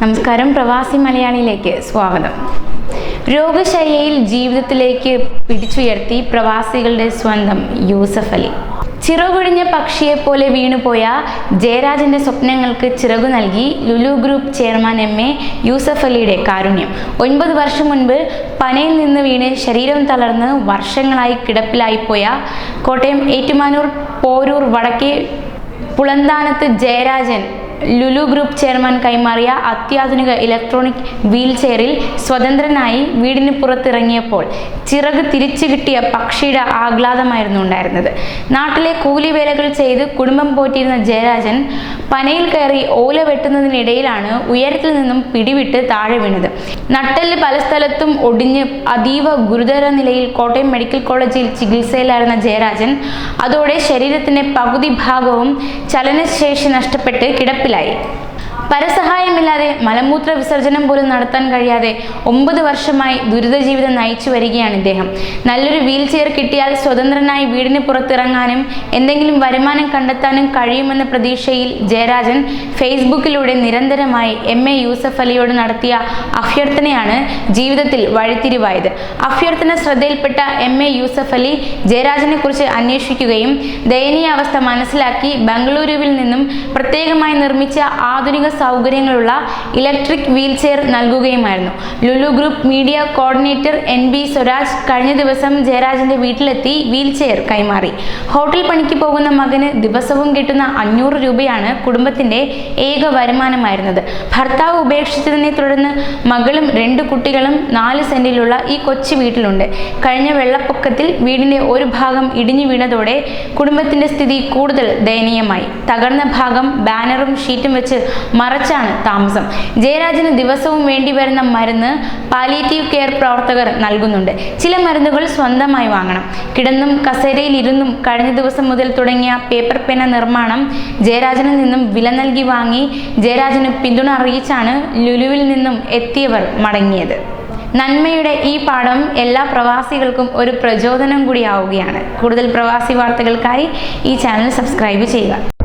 നമസ്കാരം. പ്രവാസി മലയാളിയിലേക്ക് സ്വാഗതം. രോഗശയ്യയിൽ ജീവിതത്തിലേക്ക് പിടിച്ചുയർത്തി പ്രവാസികളുടെ സ്വന്തം യൂസഫ് അലി. ചിറകൊഴിഞ്ഞ പക്ഷിയെപ്പോലെ വീണുപോയ ജയരാജന്റെ സ്വപ്നങ്ങൾക്ക് ചിറകു നൽകി Lulu group chairman M A Yusuf അലിയുടെ കാരുണ്യം. ഒൻപത് വർഷം മുൻപ് പനയിൽ നിന്ന് വീണ് ശരീരം തളർന്ന് വർഷങ്ങളായി കിടപ്പിലായിപ്പോയ കോട്ടയം ഏറ്റുമാനൂർ പോരൂർ വടക്കേ പുളന്താനത്ത് ജയരാജൻ ലുലു ഗ്രൂപ്പ് ചെയർമാൻ കൈമാറിയ അത്യാധുനിക ഇലക്ട്രോണിക് വീൽ ചെയറിൽ സ്വതന്ത്രനായി വീടിന് പുറത്തിറങ്ങിയപ്പോൾ ചിറക് തിരിച്ചു കിട്ടിയ പക്ഷിയുടെ ആഹ്ലാദമായിരുന്നു ഉണ്ടായിരുന്നത്. നാട്ടിലെ കൂലിവേലകൾ ചെയ്ത് കുടുംബം പോറ്റിയിരുന്ന ജയരാജൻ പനയിൽ കയറി ഓല വെട്ടുന്നതിനിടയിലാണ് ഉയരത്തിൽ നിന്നും പിടിവിട്ട് താഴെ വീണത്. നട്ടെല്ല് പല സ്ഥലത്തും ഒടിഞ്ഞ് അതീവ ഗുരുതര നിലയിൽ കോട്ടയം മെഡിക്കൽ കോളേജിൽ ചികിത്സയിലായിരുന്ന ജയരാജൻ അതോടെ ശരീരത്തിന്റെ പകുതി ഭാഗവും ചലനശേഷി നഷ്ടപ്പെട്ട് खिलाई പരസഹായമില്ലാതെ മലമൂത്ര വിസർജനം പോലും നടത്താൻ കഴിയാതെ ഒമ്പത് വർഷമായി ദുരിത ജീവിതം നയിച്ചു വരികയാണ് ഇദ്ദേഹം. നല്ലൊരു വീൽ ചെയർ കിട്ടിയാൽ സ്വതന്ത്രനായി വീടിന് പുറത്തിറങ്ങാനും എന്തെങ്കിലും വരുമാനം കണ്ടെത്താനും കഴിയുമെന്ന പ്രതീക്ഷയിൽ ജയരാജൻ ഫേസ്ബുക്കിലൂടെ നിരന്തരമായി എം എ യൂസഫ് അലിയോട് നടത്തിയ അഭ്യർത്ഥനയാണ് ജീവിതത്തിൽ വഴിത്തിരിവായത്. അഭ്യർത്ഥന ശ്രദ്ധയിൽപ്പെട്ട എം എ യൂസഫ് അലി ജയരാജനെ കുറിച്ച് അന്വേഷിക്കുകയും ദയനീയ അവസ്ഥ മനസ്സിലാക്കി ബംഗളൂരുവിൽ നിന്നും പ്രത്യേകമായി നിർമ്മിച്ച ആധുനിക സൗകര്യങ്ങളുള്ള electric wheel chair നൽകുകയുമായിരുന്നു. Lulu group media coordinator N B Swaraj കഴിഞ്ഞ ദിവസം ജയരാജന്റെ വീട്ടിലെത്തി വീൽ ചെയർ കൈമാറി. ഹോട്ടൽ പണിക്ക് പോകുന്ന മകന് ദിവസവും കിട്ടുന്ന അഞ്ഞൂറ് രൂപയാണ് കുടുംബത്തിന്റെ ഏക വരുമാനമായിരുന്നത്. ഭർത്താവ് ഉപേക്ഷിച്ചതിനെ തുടർന്ന് മകളും രണ്ട് കുട്ടികളും നാല് സെന്റിലുള്ള ഈ കൊച്ചു വീട്ടിലുണ്ട്. കഴിഞ്ഞ വെള്ളപ്പൊക്കത്തിൽ വീടിന്റെ ഒരു ഭാഗം ഇടിഞ്ഞു വീണതോടെ കുടുംബത്തിന്റെ സ്ഥിതി കൂടുതൽ ദയനീയമായി. തകർന്ന ഭാഗം ബാനറും ഷീറ്റും വെച്ച് മറച്ചാണ് താമസം. ജയരാജന് ദിവസവും വേണ്ടി വരുന്ന മരുന്ന് പാലിയേറ്റീവ് കെയർ പ്രവർത്തകർ നൽകുന്നുണ്ട്. ചില മരുന്നുകൾ സ്വന്തമായി വാങ്ങണം. കിടന്നും കസേരയിൽ ഇരുന്നും കഴിഞ്ഞ ദിവസം മുതൽ തുടങ്ങിയ പേപ്പർ പേന നിർമ്മാണം ജയരാജനിൽ നിന്നും വില നൽകി വാങ്ങി ജയരാജന് പിന്തുണ അറിയിച്ചാണ് ലുലുവിൽ നിന്നും എത്തിയവർ മടങ്ങിയത്. നന്മയുടെ ഈ പാഠം എല്ലാ പ്രവാസികൾക്കും ഒരു പ്രചോദനം കൂടിയാവുകയാണ് കൂടുതൽ പ്രവാസി വാർത്തകൾക്കായി ഈ ചാനൽ സബ്സ്ക്രൈബ് ചെയ്യുക.